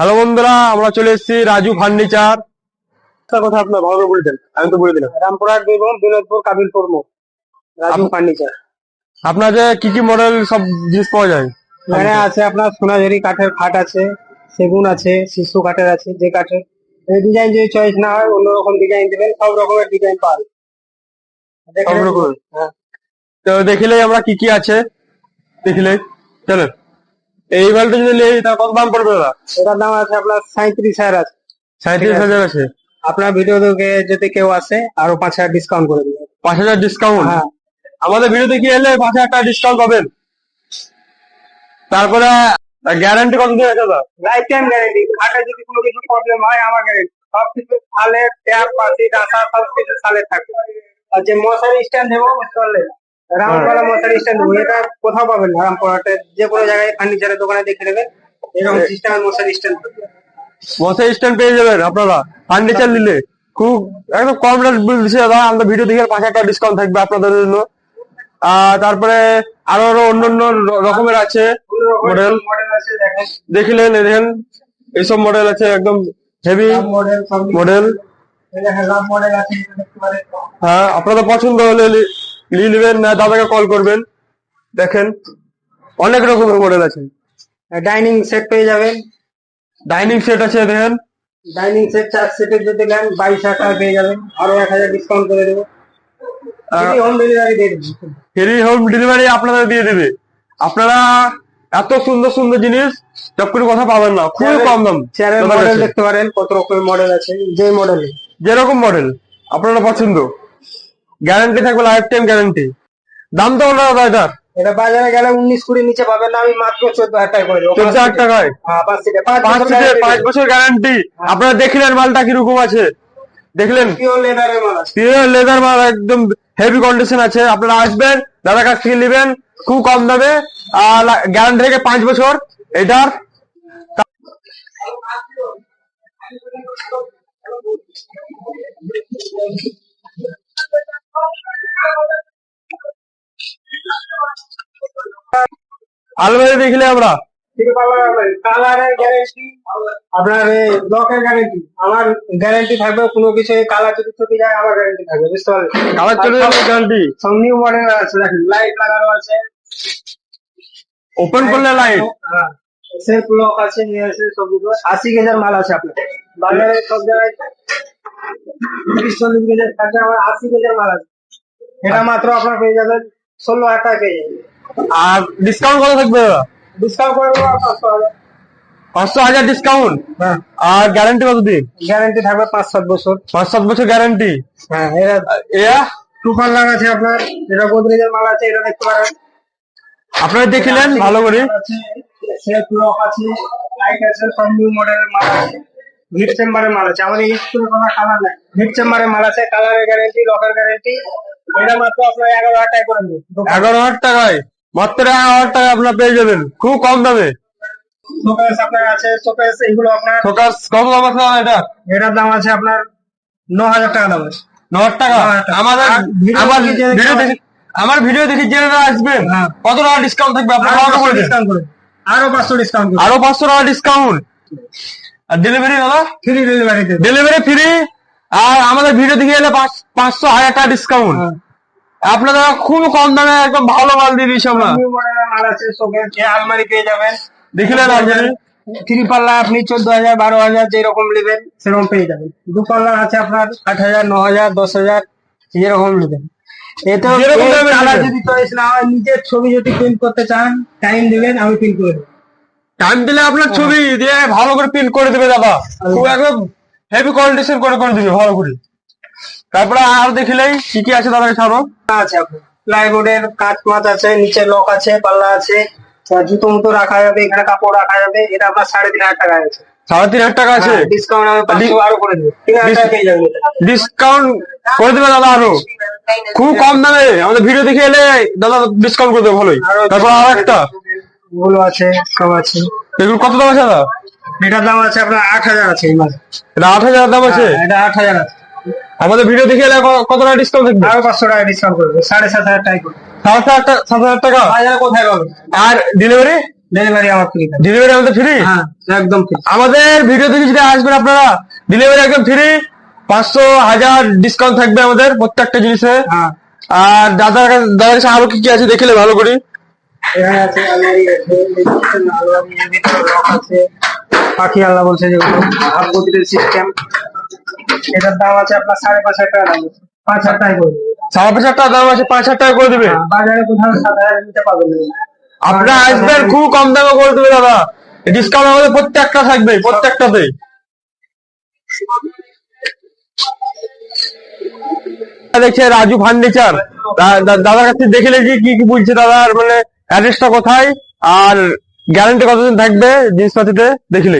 Hello বন্ধুরা আমরা চলে এসেছি রাজু ফার্নিচার। কথা আপনার ভালো করে বলে দেন আমি তো বলে দিলাম। রামপুরহাট বীরভূম বিনোদপুর কাবিলপুর মোড় রাজু ফার্নিচার। আপনার যে কি কি মডেল সব জিনিস পাওয়া যায়? এখানে আছে আপনার সোনাঝুরি কাঠের খাট আছে সেগুন আছে শিশু কাঠের আছে যে কাঠের। এই ডিজাইন যদি চয়েস না হয় অন্যরকম ডিজাইন দেবেন সব রকমের ডিজাইন পাবেন সব রকমের? হ্যাঁ। তো দেখিলেই আমরা কি কি আছে? দেখিলেই। চলেন। এই বালটা যদি নেই তার কত দাম পড়বে দাদা? এটার দাম আছে আপনার সাঁত্রিশ হাজার আছে। সাঁত্রিশ হাজার আছে? আপনার ভিডিও দেখে যদি কেউ আসে আরও পাঁচ হাজার ডিসকাউন্ট করে দেবেন। পাঁচ হাজার ডিসকাউন্ট হ্যাঁ। আমাদের ভিডিও দেখে এলে পাঁচ হাজার টাকা ডিসকাউন্ট পাবেন? তারপরে গ্যারান্টি কতদিন আছে দাদা? লাইফ টাইম গ্যারেন্টি খাটে যদি কোনো কিছু প্রবলেম হয় আমার গ্যারেন্টি সব কিছু সালে ট্যাপ পাশি ডাটা সব কিছু সালে থাকে আর যে মশারি স্ট্যান্ড দেবো বুঝতে পারলে রামপালা মশারি স্ট্যান্ড এটা কোথাও পাবেন না রামপুরহাটে যে কোনো জায়গায় ফার্নিচারের দোকানে দেখে নেবেন এরকম সিস্টেমের মশারি স্ট্যান্ড। মশাই স্ট্যান্ড পেয়ে যাবেন আপনারা ফার্নিচার নিলে। খুব একদম কম রেট দিচ্ছে দাদা আমরা ভিডিও দেখে পাঁচ হাজার টাকা ডিসকাউন্ট থাকবে আপনাদের জন্য। আর তারপরে আরও আরও অন্য অন্য রকমের আছে। মডেল মডেল আছে দেখেন। দেখিলেন দেখেন এইসব মডেল আছে একদম হেভি মডেল হ্যাঁ আপনাদের পছন্দ হলে নিয়ে নেবেন না দাদাকে কল করবেন। দেখেন অনেক রকমের মডেল আছে। ডাইনিং সেট পেয়ে যাবেন। ডাইনিং সেট আছে দেখেন। ডাইনিং সেট চার সেটের যদি নেন বাইশ হাজার টাকা পেয়ে যাবেন। আরও এক হাজার ডিসকাউন্ট করে দেবো। হোম ডেলিভারি দিয়ে দেবো। ফ্রি হোম ডেলিভারি আপনাদের দিয়ে দেবে। আপনারা এত সুন্দর সুন্দর জিনিস সব করে কথা পাবেন না। খুবই কম দাম। চেয়ারের মডেল দেখতে পারেন কত রকমের মডেল আছে। যে মডেল যেরকম মডেল আপনারা পছন্দ। গ্যারান্টি থাকবে লাইফ টাইম গ্যারান্টি দাম তো ওনারা দাদা এটার এটা বাজারে গেলে উনিশ কুড়ি নিচে পাবেন না আমি মাত্র চোদ্দ হাজার টাকা করে চোদ্দ হাজার টাকায় হ্যাঁ, পাঁচ সিটে পাঁচ পাঁচ সিটের পাঁচ বছর গ্যারান্টি আপনারা দেখলেন মালটা কীরকম আছে। দেখলেন? পিওর লেদারের মাল আছে। পিওর লেদার মাল একদম হেভি কন্ডিশন আছে। আপনারা আসবেন দাদার কাছ থেকে নেবেন খুব কম দামে। আর গ্যারান্টি থেকে পাঁচ বছর। এটার আলমারি দেখলে আমরা। কালারের গ্যারেন্টি আপনার লকের গ্যারেন্টি আমার গ্যারেন্টি থাকবে কোনো কিছু কালার যদি চুকে যায় আমার গ্যারেন্টি থাকবে বুঝতে পারলেন? কালার চলে গ্যারান্টি সব নিউ মডেল আছে দেখেন লাইট লাগানো আছে। ওপেন করলে লাইট সেলফ লক আছে নিয়ে আছে সব কিছু আশি কেজার মাল আছে আপনার। বাজারে সব জায়গায় তিরিশ চল্লিশ কেজার থাকে আমার আশি কেজার মাল আছে। এটা মাত্র আপনার পেয়ে যাবেন ষোলো হাজার টাকা পেয়ে যাবেন। আর ডিসকাউন্ট কত থাকবে ডিসকাউন্ট করে দেবো পাঁচশো হাজার। পাঁচশো হাজার ডিসকাউন্ট হ্যাঁ। আর গ্যারান্টি কত দিন গ্যারান্টি থাকবে পাঁচ সাত বছর। পাঁচ সাত বছর গ্যারান্টি হ্যাঁ টুফান লাগ আছে আপনার এটা গোদরেজের মাল আছে এটা দেখতে পারেন। আপনারা দেখিলেন ভালো করে। আছে সেলফ লক আছে লাইট আছে সব নিউ মডেলের মাল আছে। হিট চেম্বারের মাল আছে। আমাদের করে কোনো কালার নাই। হিট চেম্বারের মাল আছে কালারের গ্যারেন্টি লকের গ্যারেন্টি এটা মাত্র আপনার এগারো হাজার টাকা করে দেবো এগারো হাজার টাকায়? মাত্র এক হাজার টাকা আপনার পেয়ে যাবেন। খুব কম দামে। শোকেস আপনার আছে শোকেস এগুলো আপনার ফোকাস কত দাম আছে এটা? এটার দাম আছে আপনার ন হাজার টাকা দাম আছে। ন হাজার টাকা? আমাদের আমার ভিডিও দেখে আমার ভিডিও দেখে যে আসবেন হ্যাঁ। কত টাকা ডিসকাউন্ট থাকবে? আপনার ডিসকাউন্ট করে। আরও পাঁচশো ডিসকাউন্ট আরও পাঁচশো টাকা ডিসকাউন্ট আর ডেলিভারি দাদা? ফ্রি ডেলিভারি ডেলিভারি ফ্রি আর আমাদের ভিডিও দেখে এলে পাঁচ- পাঁচশো হাজার টাকা ডিসকাউন্ট হ্যাঁ। আপনারা খুব কম দামে একদম ভালো মাল দিয়ে দিচ্ছি আমরা। আলমারি পেয়ে যাবেন। দেখিলেন থ্রি পাল্লা আপনি চোদ্দ হাজার বারো হাজার যেরকম নেবেন সেরকম পেয়ে যাবেন। দু পাল্লা আছে আপনার আট হাজার ন হাজার দশ হাজার যেরকম নেবেন। এতেও দামের যদি চয়েস না হয় নিজের ছবি যদি প্রিন্ট করতে চান টাইম দেবেন আমি প্রিন্ট করে দেবো। টাইম দিলে আপনার ছবি দিয়ে ভালো করে প্রিন্ট করে দেবে দাদা। খুব একদম হেভি কোয়ালিটিশন করে করে দিবে ভালো করে। তারপরে আর দেখিলেই কি কি আছে দাদা ছাড়ো। আছে প্লাইবোর্ডের কাঁচ মাছ আছে নিচে লক আছে পাল্লা আছে জুতো মুতো রাখা যাবে এখানে কাপড় রাখা যাবে এটা আপনার সাড়ে তিন হাজার টাকা আছে। সাড়ে তিন হাজার টাকা আছে? ডিসকাউন্ট আমি পাঁচশো আরও করে দেবো। তিন হাজার টাকা পেয়ে যাবেন ডিসকাউন্ট করে দেবে দাদা আরও খুব কম দামে। আমাদের ভিডিও দেখে এলে দাদা ডিসকাউন্ট করে দেবে ভালোই। তারপর আর একটা এগুলো আছে সব আছে। এগুলো কত দাম আছে দাদা? এটার দাম আছে আপনার আট হাজার আছে এই এটা আট হাজার দাম আছে? হ্যাঁ, এটা আট হাজার আছে। আমাদের ভিডিও দেখে কত টাকা ডিসকাউন্ট থাকবে? আরও পাঁচশো টাকা ডিসকাউন্ট করবে সাড়ে সাত হাজার টাকা করবে। সাত হাজার টাকা সাত হাজার টাকা? বাজারে কোথায় পাবে? আর ডেলিভারি ডেলিভারি আমার ফ্রি ডেলিভারি আমাদের ফ্রি হ্যাঁ একদম ফ্রি আমাদের ভিডিও দেখে যদি আসবেন আপনারা ডেলিভারি একদম ফ্রি পাঁচশো হাজার ডিসকাউন্ট থাকবে আমাদের প্রত্যেকটা জিনিসে। হ্যাঁ। আর দাদার দাদার কাছে আরও কি কি আছে দেখলে ভালো করে। এখানে আছে আলমারি আছে দেখছেন, আলমারির ভিতরে লক আছে। পাখি আল্লাহ বলছে যেগুলো হাফ গতির সিস্টেম এটার দাম আছে আপনার সাড়ে পাঁচ হাজার টাকা দাম পাঁচ হাজার টাকা করে দেবে। সাড়ে পাঁচ হাজার টাকা দাম আছে পাঁচ হাজার টাকা করে দেবে। হ্যাঁ, বাজারে কোথাও সাত হাজার নিতে পারবেন আপনারা আসবেন খুব কম দামে করে দেবে দাদা। ডিসকাউন্ট আমাদের প্রত্যেকটা থাকবে প্রত্যেকটাতে দেখছে রাজু ফার্নিচার দাদার কাছে দেখে কি কি বলছে দাদার মানে অ্যাড্রেসটা কোথায়? আর গ্যারান্টি কতদিন থাকবে জিনিসপাতিতে? দেখলে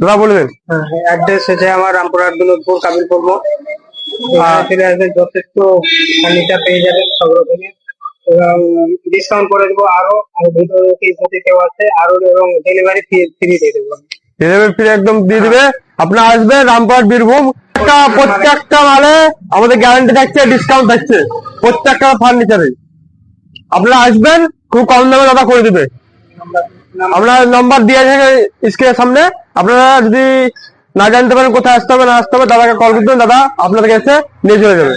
দাদা বলবেন অ্যাড্রেস হচ্ছে আমার রামপুরহাট বিনোদপুর কাবিলপুর মোড়। এখানে ফিরে আসবেন যথেষ্ট ফার্নিচার পেয়ে যাবেন সব রকমের এবং ডিসকাউন্ট করে দেবো আরও আর ভিতরে যদি কেউ আছে আরও এবং ডেলিভারি ফ্রি ফ্রি দিয়ে দেবো ডেলিভারি ফ্রি একদম দিয়ে দিবে। আপনারা আসবেন রামপুরহাট বীরভূম। প্রত্যেকটা মালে আমাদের গ্যারান্টি থাকছে ডিসকাউন্ট থাকছে। প্রত্যেকটা ফার্নিচারে আপনারা আসবেন, খুব কম দামে দাদা করে দিবে। আপনার নম্বর দিয়ে আছে স্ক্রিনের সামনে, আপনারা যদি না জানতে পারেন কোথায় আসতে হবে, না আসতে হবে, দাদাকে কল করবেন, দাদা আপনাদেরকে এসে নিয়ে চলে যাবে।